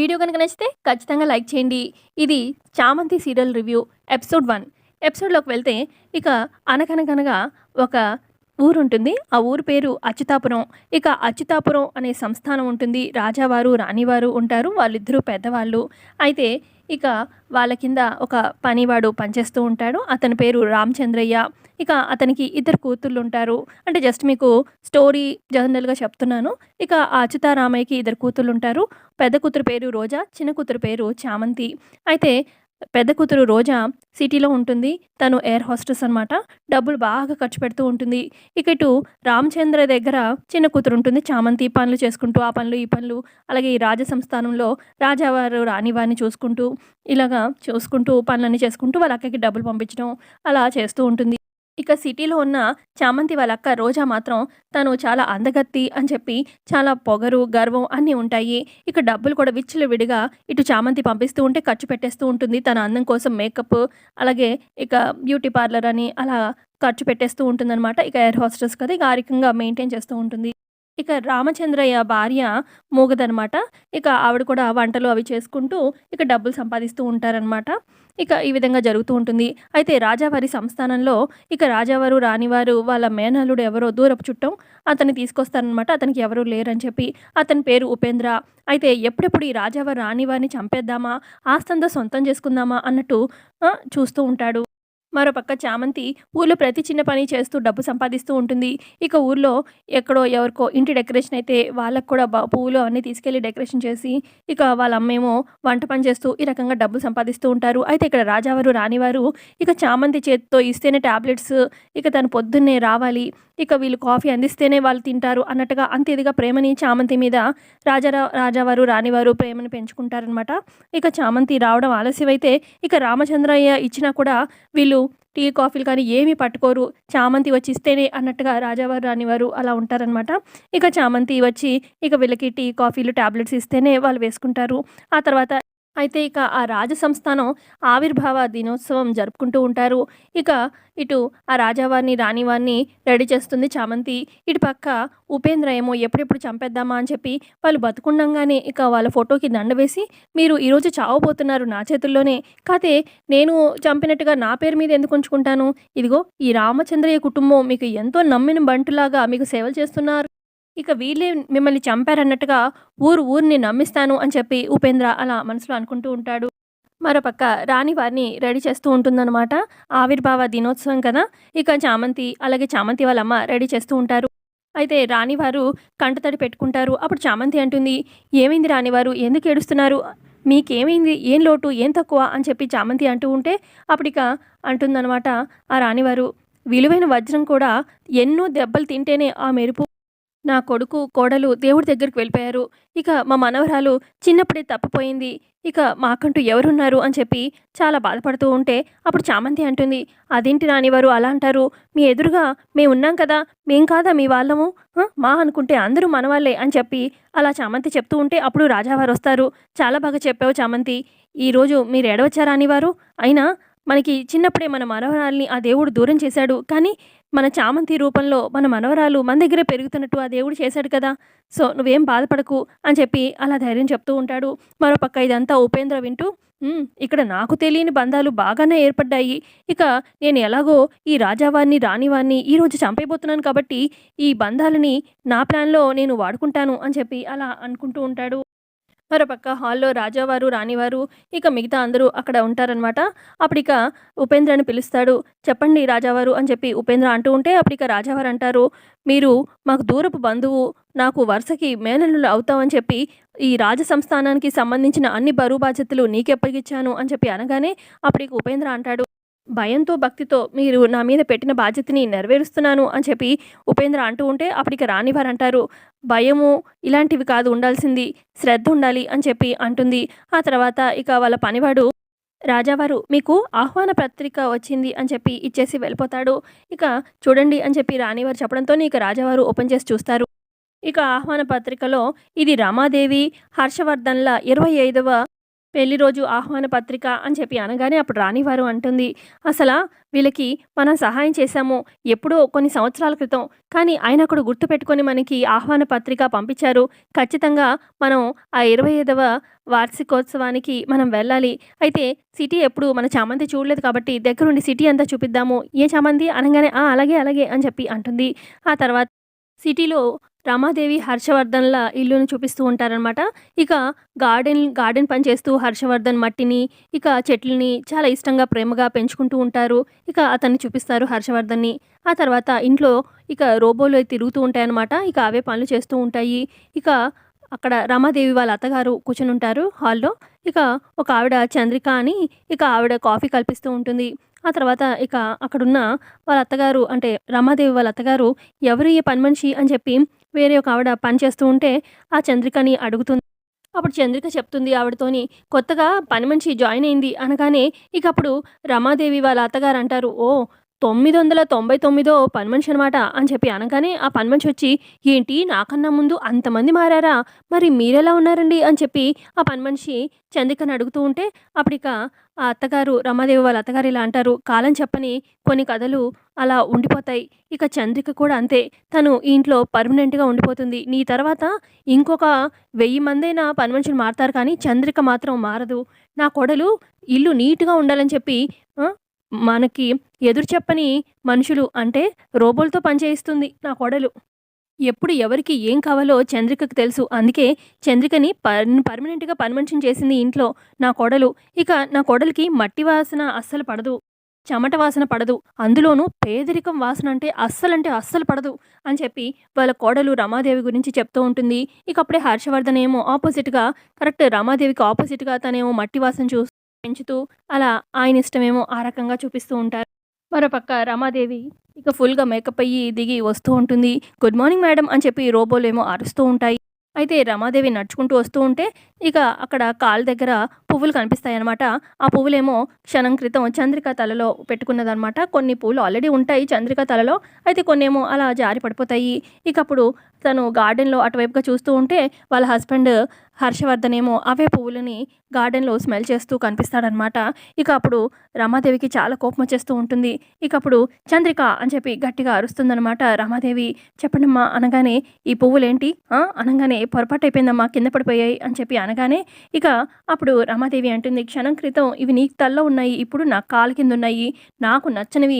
Video కనుక నచ్చితే ఖచ్చితంగా లైక్ చేయండి. ఇది Chamanthi serial review episode one. ఎపిసోడ్లోకి వెళ్తే ఇక అనగనగనగా ఒక ఊరు ఉంటుంది ఆ ఊరు పేరు అచ్యుతాపురం. ఇక అచ్యుతాపురం అనే సంస్థానం ఉంటుంది. రాజావారు రాణివారు ఉంటారు. వాళ్ళిద్దరూ పెద్దవాళ్ళు. అయితే ఇక వాళ్ళ కింద ఒక పనివాడు పనిచేస్తూ ఉంటాడు. అతని పేరు రామచంద్రయ్య. ఇక అతనికి ఇద్దరు కూతుళ్ళు ఉంటారు అంటే జస్ట్ మీకు స్టోరీ జనరల్గా చెప్తున్నాను. ఇక ఆ అచ్యుతారామయ్యకి ఇద్దరు కూతుళ్ళు ఉంటారు పెద్ద కూతురు పేరు రోజా చిన్న కూతురు పేరు చామంతి. అయితే పెద్ద కూతురు రోజా సిటీలో ఉంటుంది. తను ఎయిర్ హోస్టెస్ అనమాట డబ్బులు బాగా ఖర్చు పెడుతూ ఉంటుంది. ఇక ఇటు రామచంద్ర దగ్గర చిన్న కూతురు ఉంటుంది. చామంతి పనులు చేసుకుంటూ ఆ పనులు ఈ పనులు అలాగే ఈ రాజ సంస్థానంలో రాజావారు రాణివారిని చూసుకుంటూ ఇలాగా చూసుకుంటూ పనులన్నీ చేసుకుంటూ వాళ్ళ అక్కకి డబ్బులు పంపించడం అలా చేస్తూ ఉంటుంది. ఇక సిటీలో ఉన్న చామంతి వాళ్ళ అక్క రోజా మాత్రం తను చాలా అందగత్తి అని చెప్పి చాలా పొగరు గర్వం అన్నీ ఉంటాయి. ఇక డబ్బులు కూడా విచ్చులు విడిగా ఇటు చామంతి పంపిస్తూ ఉంటే ఖర్చు పెట్టేస్తూ ఉంటుంది. తన అందం కోసం మేకప్ అలాగే ఇక బ్యూటీ పార్లర్ అని అలా ఖర్చు పెట్టేస్తూ ఉంటుందన్నమాట. ఇక ఎయిర్ హోస్టెస్ కదా ఇక ఆ రకంగా మెయింటైన్ చేస్తూ ఉంటుంది. ఇక రామచంద్రయ్య భార్య మూగదనమాట ఇక ఆవిడ కూడా వంటలు అవి చేసుకుంటూ ఇక డబ్బులు సంపాదిస్తూ ఉంటారనమాట ఇక ఈ విధంగా జరుగుతూ ఉంటుంది. అయితే రాజావారి సంస్థానంలో ఇక రాజావారు రాణివారు వాళ్ళ మేనల్లుడు ఎవరో దూరపు చుట్టం అతన్ని తీసుకొస్తారనమాట అతనికి ఎవరూ లేరని చెప్పి అతని పేరు ఉపేంద్ర. అయితే ఎప్పుడెప్పుడు ఈ రాజావారు రాణివారిని చంపేద్దామా ఆస్తంతా సొంతం చేసుకుందామా అన్నట్టు చూస్తూ ఉంటాడు. మరోపక్క చామంతి ఊర్లో ప్రతి చిన్న పని చేస్తూ డబ్బు సంపాదిస్తూ ఉంటుంది. ఇక ఊర్లో ఎక్కడో ఎవరికో ఇంటి డెకరేషన్ అయితే వాళ్ళకు కూడా పువ్వులు అన్నీ తీసుకెళ్ళి డెకరేషన్ చేసి ఇక వాళ్ళ అమ్మేమో వంట పని చేస్తూ ఈ రకంగా డబ్బు సంపాదిస్తూ ఉంటారు. అయితే ఇక్కడ రాజావారు రానివారు ఇక చామంతి చేతితో ఇస్తేనే టాబ్లెట్స్ ఇక తను పొద్దున్నే రావాలి ఇక వీళ్ళు కాఫీ అందిస్తేనే వాళ్ళు తింటారు అన్నట్టుగా అంత ఇదిగా ప్రేమని చామంతి మీద రాజారా రాజావారు రానివారు ప్రేమను పెంచుకుంటారనమాట ఇక చామంతి రావడం ఆలస్యమైతే ఇక రామచంద్రయ్య ఇచ్చినా కూడా వీళ్ళు టీ కాఫీలు కానీ ఏమీ పట్టుకోరు. చామంతి వచ్చి ఇస్తేనే అన్నట్టుగా రాజావారు రానివారు అలా ఉంటారనమాట ఇక చామంతి వచ్చి ఇక వీళ్ళకి టీ కాఫీలు టాబ్లెట్స్ ఇస్తేనే వాళ్ళు వేసుకుంటారు. ఆ తర్వాత అయితే ఇక ఆ రాజ సంస్థానం ఆవిర్భావ దినోత్సవం జరుపుకుంటూ ఉంటారు. ఇక ఇటు ఆ రాజావారిని రాణివారిని రెడీ చేస్తుంది చామంతి. ఇటు పక్క ఉపేంద్ర ఏమో ఎప్పుడెప్పుడు చంపేద్దామా అని చెప్పి వాళ్ళు బతుకుండంగానే ఇక వాళ్ళ ఫోటోకి దండ వేసి మీరు ఈరోజు చావబోతున్నారు నా చేతుల్లోనే. కాతే నేను చంపినట్టుగా నా పేరు మీద ఎందుకు ఉంచుకుంటాను? ఇదిగో ఈ రామచంద్రయ్య కుటుంబం మీకు ఎంతో నమ్మిన బంటులాగా మీకు సేవలు చేస్తున్నారు. ఇక వీళ్ళే మిమ్మల్ని చంపారన్నట్టుగా ఊరు ఊరిని నమ్మిస్తాను అని చెప్పి ఉపేంద్ర అలా మనసులో అనుకుంటూ ఉంటాడు. మరోపక్క రాణి వారిని రెడీ చేస్తూ ఉంటుందన్నమాట. ఆవిర్భావ దినోత్సవం కదా. ఇక చామంతి అలాగే చామంతి వాళ్ళమ్మ రెడీ చేస్తూ ఉంటారు. అయితే రాణివారు కంటతడి పెట్టుకుంటారు. అప్పుడు చామంతి అంటుంది ఏమైంది రాణివారు ఎందుకు ఏడుస్తున్నారు? మీకేమైంది? ఏం లోటు? ఏం తక్కువ? అని చెప్పి చామంతి అంటూ ఉంటే అప్పుడిక అంటుందన్నమాట ఆ రాణివారు విలువైన వజ్రం కూడా ఎన్నో దెబ్బలు తింటేనే ఆ మెరుపు నా కొడుకు కోడలు దేవుడి దగ్గరికి వెళ్ళిపోయారు. ఇక మా మనవరాలు చిన్నప్పుడే తప్పిపోయింది. ఇక మాకంటూ ఎవరున్నారు అని చెప్పి చాలా బాధపడుతూ ఉంటే అప్పుడు చామంతి అంటుంది అదేంటి రానివారు అలా అంటారు? మీ ఎదురుగా మేము ఉన్నాం కదా మేం కాదా మీ వాళ్ళము? మా అనుకుంటే అందరూ మనవాళ్ళే అని చెప్పి అలా చామంతి చెప్తూ ఉంటే అప్పుడు రాజావారు వస్తారు. చాలా బాగా చెప్పావు చామంతి. ఈరోజు మీరు ఎడవచ్చారా రానివారు అయినా మనకి చిన్నప్పుడే మన మనవరాల్ని ఆ దేవుడు దూరం చేశాడు. కానీ మన చామంతి రూపంలో మన మనవరాలు మన దగ్గరే పెరుగుతున్నట్టు ఆ దేవుడు చేశాడు కదా. సో నువ్వేం బాధపడకు అని చెప్పి అలా ధైర్యం చెప్తూ ఉంటాడు. మరోపక్క ఇదంతా ఉపేంద్ర వింటూ ఇక్కడ నాకు తెలియని బంధాలు బాగానే ఏర్పడ్డాయి. ఇక నేను ఎలాగో ఈ రాజావారిని రాణివారిని ఈరోజు చంపైపోతున్నాను కాబట్టి ఈ బంధాలని నా ప్లాన్లో నేను వాడుకుంటాను అని చెప్పి అలా అనుకుంటూ ఉంటాడు. మరోపక్క హాల్లో రాజావారు రాణివారు ఇక మిగతా అందరూ అక్కడ ఉంటారనమాట అప్పుడిక ఉపేంద్రని పిలుస్తాడు. చెప్పండి రాజావారు అని చెప్పి ఉపేంద్ర అంటూ ఉంటే అప్పుడిక రాజావారు అంటారు మీరు మాకు దూరపు బంధువు నాకు వరుసకి మేనల్లులు అవుతామని చెప్పి ఈ రాజ సంస్థానానికి సంబంధించిన అన్ని బరువు బాధ్యతలు నీకెప్పగిచ్చాను అని చెప్పి అనగానే అప్పటికి ఉపేంద్ర అంటాడు. భయంతో భక్తితో మీరు నా మీద పెట్టిన బాధ్యతని నెరవేరుస్తున్నాను అని చెప్పి ఉపేంద్ర అంటూ ఉంటే అప్పటికి రానివారు అంటారు భయము ఇలాంటివి కాదు ఉండాల్సింది శ్రద్ధ ఉండాలి అని చెప్పి అంటుంది. ఆ తర్వాత ఇక వాళ్ళ పనివాడు రాజావారు మీకు ఆహ్వాన పత్రిక వచ్చింది అని చెప్పి ఇచ్చేసి వెళ్ళిపోతాడు. ఇక చూడండి అని చెప్పి రాణివారు చెప్పడంతో ఇక రాజావారు ఓపెన్ చేసి చూస్తారు. ఇక ఆహ్వాన పత్రికలో ఇది రమాదేవి హర్షవర్ధన్ల ఇరవై ఐదవ పెళ్ళి రోజు ఆహ్వాన పత్రిక అని చెప్పి అనగానే అప్పుడు రానివారు అంటుంది అసలు వీళ్ళకి మనం సహాయం చేశాము ఎప్పుడో కొన్ని సంవత్సరాల క్రితం. కానీ ఆయన అక్కడ గుర్తుపెట్టుకొని మనకి ఆహ్వాన పత్రిక పంపించారు. ఖచ్చితంగా మనం ఆ ఇరవై ఐదవ వార్షికోత్సవానికి మనం వెళ్ళాలి. అయితే సిటీ ఎప్పుడు మన చామంతి చూడలేదు కాబట్టి దగ్గరుండి సిటీ అంతా చూపిద్దాము. ఏ చామంతి? అనగానే "ఆ, అలాగే అలాగే అని చెప్పి అంటుంది. ఆ తర్వాత సిటీలో రమాదేవి హర్షవర్ధన్ల ఇల్లును చూపిస్తూ ఉంటారనమాట ఇక గార్డెన్ గార్డెన్ పని చేస్తూ హర్షవర్ధన్ మట్టిని ఇక చెట్లని చాలా ఇష్టంగా ప్రేమగా పెంచుకుంటూ ఉంటారు. ఇక అతన్ని చూపిస్తారు హర్షవర్ధన్ని. ఆ తర్వాత ఇంట్లో ఇక రోబోలు అయితే తిరుగుతూ ఉంటాయన్నమాట. ఇక అవే పనులు చేస్తూ ఉంటాయి. ఇక అక్కడ రమాదేవి వాళ్ళ అత్తగారు కూర్చుని ఉంటారు హాల్లో. ఇక ఒక ఆవిడ చంద్రిక అని ఇక ఆవిడ కాఫీ కల్పిస్తూ ఉంటుంది. ఆ తర్వాత ఇక అక్కడున్న వాళ్ళ అత్తగారు అంటే రమాదేవి వాళ్ళ అత్తగారు ఎవరు ఈ పని మనిషి? అని చెప్పి వేరే ఒక ఆవిడ పని చేస్తూ ఉంటే ఆ చంద్రికని అడుగుతుంది. అప్పుడు చంద్రిక చెప్తుంది ఆవిడతోని కొత్తగా పని మనిషి జాయిన్ అయింది అనగానే ఇక అప్పుడు రమాదేవి వాళ్ళ అత్తగారు అంటారు ఓ తొమ్మిది వందల తొంభై తొమ్మిదో పనిమనిషి అనమాట అని చెప్పి అనగానే ఆ పనిమనిషి వచ్చి ఏంటి నాకన్నా ముందు అంతమంది మారారా? మరి మీరెలా ఉన్నారండి? అని చెప్పి ఆ పనిమనిషి మనిషి అడుగుతూ ఉంటే అప్పటిక ఆ అత్తగారు రమాదేవి వాళ్ళ అత్తగారు ఇలా అంటారు కాలం చెప్పని కొన్ని కథలు అలా ఉండిపోతాయి. ఇక చంద్రిక కూడా అంతే తను ఇంట్లో పర్మనెంట్గా ఉండిపోతుంది. నీ తర్వాత ఇంకొక వెయ్యి మందైనా పని మనుషులు మారుతారు కానీ చంద్రిక మాత్రం మారదు. నా కొడలు ఇల్లు నీట్గా ఉండాలని చెప్పి మనకి ఎదురు చెప్పని మనుషులు అంటే రోబోలతో పనిచేయిస్తుంది నా కొడలు. ఎప్పుడు ఎవరికి ఏం కావాలో చంద్రికకు తెలుసు. అందుకే చంద్రికని పర్ పర్మనెంట్గా పని చేసింది ఇంట్లో నా కొడలు. ఇక నా కొడలికి మట్టి వాసన అస్సలు పడదు. చెమట వాసన పడదు. అందులోనూ పేదరికం వాసన అంటే అస్సలంటే అస్సలు పడదు అని చెప్పి వాళ్ళ కోడలు రమాదేవి గురించి చెప్తూ ఉంటుంది. ఇక అప్పుడే హర్షవర్ధన్ ఏమో ఆపోజిట్గా కరెక్ట్ రమాదేవికి ఆపోజిట్గా తనేమో మట్టి వాసన చూ పెంచుతూ అలా ఆయన ఇష్టమేమో ఆ రకంగా చూపిస్తూ ఉంటారు. మరోపక్క రమాదేవి ఇక ఫుల్గా మేకప్ అయ్యి దిగి వస్తూ ఉంటుంది. గుడ్ మార్నింగ్ మేడం అని చెప్పి రోబోలు ఏమో అరుస్తూ ఉంటాయి. అయితే రమాదేవి నడుచుకుంటూ వస్తూ ఉంటే ఇక అక్కడ కాల్ దగ్గర పువ్వులు కనిపిస్తాయి అనమాట ఆ పువ్వులేమో క్షణం క్రితం చంద్రిక తలలో పెట్టుకున్నదనమాట కొన్ని పువ్వులు ఆల్రెడీ ఉంటాయి చంద్రిక తలలో. అయితే కొన్ని ఏమో అలా జారి పడిపోతాయి. ఇక అప్పుడు తను గార్డెన్లో అటువైపుగా చూస్తూ ఉంటే వాళ్ళ హస్బెండ్ హర్షవర్ధన్ ఏమో అవే పువ్వులని గార్డెన్లో స్మెల్ చేస్తూ కనిపిస్తాడనమాట ఇక అప్పుడు రమాదేవికి చాలా కోపం వచ్చేస్తూ ఉంటుంది. ఇక అప్పుడు చంద్రిక అని చెప్పి గట్టిగా అరుస్తుందనమాట రమాదేవి. చెప్పండమ్మా అనగానే ఈ పువ్వులేంటి? ఆ? అనగానే పొరపాటు అయిపోయిందమ్మా కింద పడిపోయాయి అని చెప్పి అనగానే ఇక అప్పుడు రమాదేవి అంటుంది క్షణం క్రితం ఇవి నీ తల్లో ఉన్నాయి ఇప్పుడు నా కాలు కింద ఉన్నాయి నాకు నచ్చనివి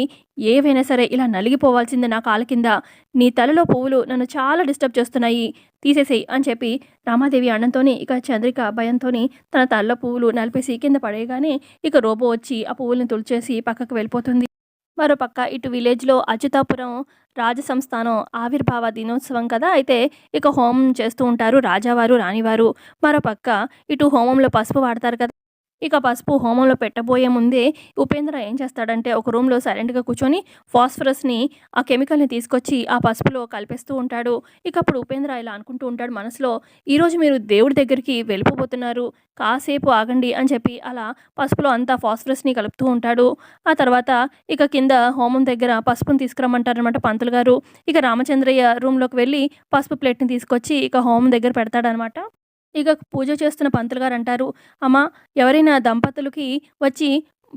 ఏవైనా సరే ఇలా నలిగిపోవాల్సిందే నా కాలు కింద. నీ తలలో పువ్వులు నన్ను చాలా డిస్టర్బ్ చేస్తున్నాయి. తీసేసేయి అని చెప్పి రామాదేవి అన్నంతోని ఇక చంద్రిక భయంతోని తన తలలో పువ్వులు నలిపేసి కింద పడేయగానే ఇక రోబో వచ్చి ఆ పువ్వుల్ని తుడిచేసి పక్కకు వెళ్ళిపోతుంది. మరోపక్క ఇటు విలేజ్లో అచ్యుతాపురం రాజ సంస్థానం ఆవిర్భావ దినోత్సవం కదా అయితే ఇక హోమం చేస్తూ ఉంటారు రాజావారు రాణివారు. మరోపక్క ఇటు హోమంలో పసుపు వాడతారు కదా ఇక పసుపు హోమంలో పెట్టబోయే ముందే ఉపేంద్ర ఏం చేస్తాడంటే ఒక రూమ్లో సైలెంట్గా కూర్చొని ఫాస్ఫరస్ని ఆ కెమికల్ని తీసుకొచ్చి ఆ పసుపులో కలిపేస్తూ ఉంటాడు. ఇక అప్పుడు ఉపేంద్ర ఇలా అనుకుంటూ ఉంటాడు మనసులో ఈరోజు మీరు దేవుడి దగ్గరికి వెళ్ళిపోబోతున్నారు కాసేపు ఆగండి అని చెప్పి అలా పసుపులో అంతా ఫాస్ఫరస్ని కలుపుతూ ఉంటాడు. ఆ తర్వాత ఇక కింద హోమం దగ్గర పసుపుని తీసుకురమ్మంటారనమాట పంతులు గారు. ఇక రామచంద్రయ్య రూమ్లోకి వెళ్ళి పసుపు ప్లేట్ని తీసుకొచ్చి ఇక హోమం దగ్గర పెడతాడనమాట ఇక పూజ చేస్తున్న పంతులు గారు అంటారు అమ్మ ఎవరైనా దంపతులకి వచ్చి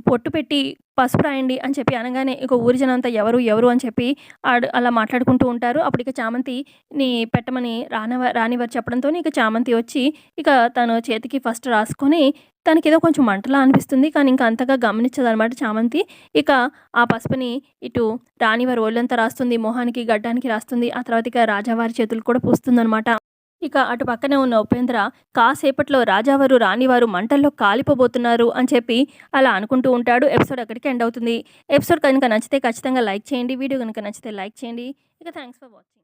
పొట్టు పెట్టి పసుపు రాయండి అని చెప్పి అనగానే ఇక ఊరి జనంతా ఎవరు ఎవరు అని చెప్పి ఆడు అలా మాట్లాడుకుంటూ ఉంటారు. అప్పుడు ఇక చామంతి నీ పెట్టమని రానివ రానివారు చెప్పడంతో ఇక చామంతి వచ్చి ఇక తను చేతికి ఫస్ట్ రాసుకొని తనకి ఏదో కొంచెం మంటలా అనిపిస్తుంది. కానీ ఇంకా అంతగా గమనించదనమాట చామంతి. ఇక ఆ పసుపుని ఇటు రానివారు ఒళ్ళంతా రాస్తుంది మొహానికి గడ్డానికి రాస్తుంది. ఆ తర్వాత ఇక రాజావారి చేతులు కూడా పూస్తుందనమాట. ఇక అటు పక్కనే ఉన్న ఉపేంద్ర కాసేపట్లో రాజావారు రాణివారు మంటల్లో కాలిపోబోతున్నారు అని చెప్పి అలా అనుకుంటూ ఉంటాడు. ఎపిసోడ్ అక్కడికి ఎండ్ అవుతుంది. ఎపిసోడ్ కనుక నచ్చితే ఖచ్చితంగా లైక్ చేయండి. వీడియో కనుక నచ్చితే లైక్ చేయండి. ఇక థ్యాంక్స్ ఫర్ వాచింగ్.